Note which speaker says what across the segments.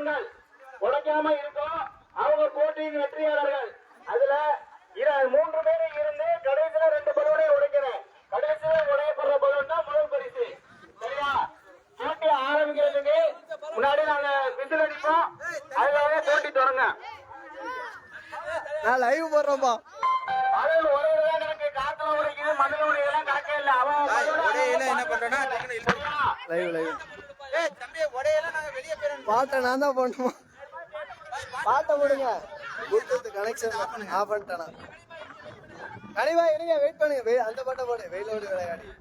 Speaker 1: ஆண்கள் உழைக்காம இருக்கோம் அவங்க போட்டியின் வெற்றியாளர்கள்.
Speaker 2: அதுல மூன்று பேரும் இருந்து கடைசியில ரெண்டு பலூனையும் உடைக்கிறேன் கடைசியில உடையப்படுற பலூன்
Speaker 3: தான் முதல் பரிசு. சரியா? போட்டி
Speaker 1: ஆரம்பிக்கிறதுக்கு முன்னாடி நாங்க விசில் அடிப்போம். அதுக்காக போட்டி தொடங்க. நான் லைவ்
Speaker 3: போடுறோம்பா எனக்கு காத்துல உடைக்குது மண்ணில் உடைக்குது கணக்கே இல்லை.
Speaker 1: அவன் என்ன பண்றேன்னா லைவ் லைவ் பாட்டை நான் தான் போடணுமா? பாட்டை போடுங்க. ப்ளூடூத் கனெக்ஷன் ஆஃப் பண்ணிட்டேனா? கனிவா இருங்க வெயிட் பண்ணுங்க. வெய்- அந்த பாட்டை போடு. வெயிலோடு விளையாடி.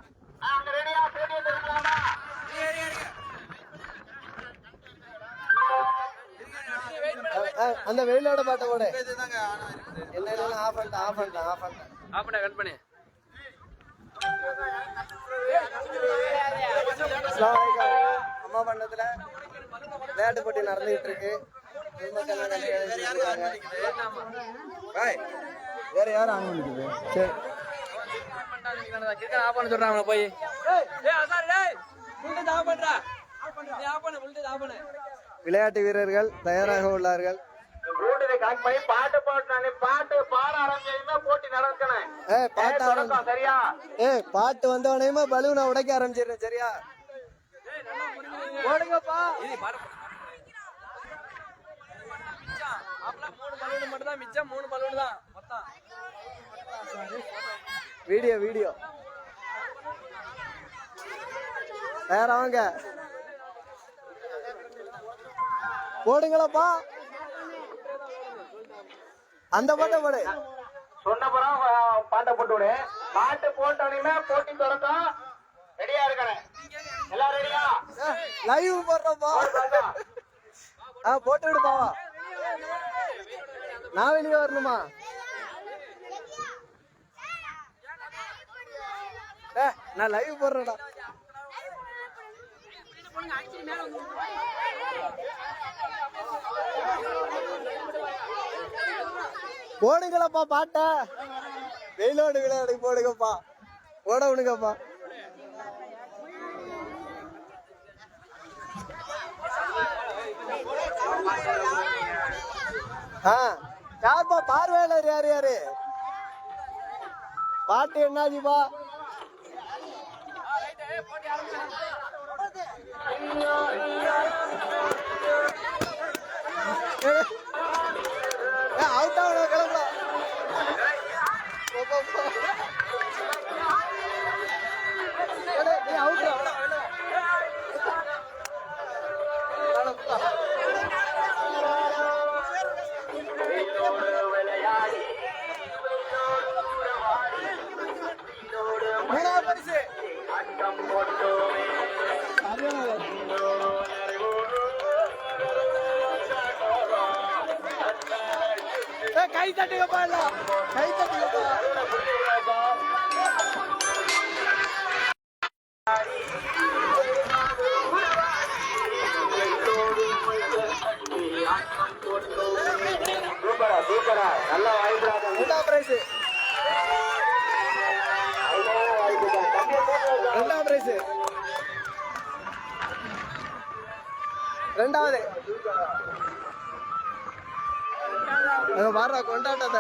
Speaker 1: அந்த வெயிலோட பாட்டை போடு.
Speaker 3: இதுதாங்க ஆனா இருக்குது
Speaker 1: என்ன ஆஃப் பண்ணிட்டேன் ஆஃப் பண்ணிட்டேன் ஆஃப் பண்ணிட்டேன்.
Speaker 3: ஆஃப் பண்ண கட் பண்ணி.
Speaker 1: பண்ணதுல விளையாட்டு போட்டி நடந்துகிட்டு இருக்கு வேற யாரும் ஆன் பண்ணிக்குது சரி.
Speaker 3: கிரிக்கெட் ஆஃப் பண்ண சொல்றாங்க போய்.
Speaker 1: விளையாட்டு வீரர்கள் தயாராக உள்ளார்கள்.
Speaker 2: பாட்டு பாடுறானே. பாட்டு பாட ஆரம்பிச்சதுமே போட்டி நடக்கணும்.
Speaker 1: ஏ பாட்டு ஆரம்பி
Speaker 2: தொடக்கம் சரியா?
Speaker 1: ஏ பாட்டு வந்தவனையுமா பலூனை உடைக்க ஆரம்பிச்சிடுறேன் சரியா? ஓடுங்கப்பா
Speaker 3: மூணு பலூன் மட்டும் தான் மிச்சம் மூணு பலூன் தான் மொத்தம்
Speaker 1: வீடியோ. வீடியோ தயாராவாங்க போடுங்களப்பா. அந்த பாட்டை போடு.
Speaker 2: சொன்னப்புறம் அஹ், பாட்டை போட்டு விடு பாட்டு போட்டோன்னே போட்டி தொடக்கம். ரெடியா இருக்கணும். எல்லாம் ரெடியா
Speaker 1: லைவ் போடுறப்பா ஆ போட்டு விடுப்பாவா நான் வெளியே வரணுமா? ஏ நான் லைவ் போடுறேன்டா. போடுங்களப்பா பாட்ட. வெயிலோடு விளையாடு போடுங்கப்பா. போட விடுங்கப்பா ஆ யாருப்பா பார்வையாளர் யாரு யாரு? பாட்டு என்னாச்சுப்பா? அவுட் ஆகணும் கிளம்பலாம். நீ out கை தட்டுங்கப்பா எல்லாம் கை தட்டுங்கப்பா
Speaker 2: சூப்பரா சூப்பரா நல்லா
Speaker 1: பிரைஸ் பிரைஸ் ரெண்டாவது வாடுறா கொண்டாட்டாத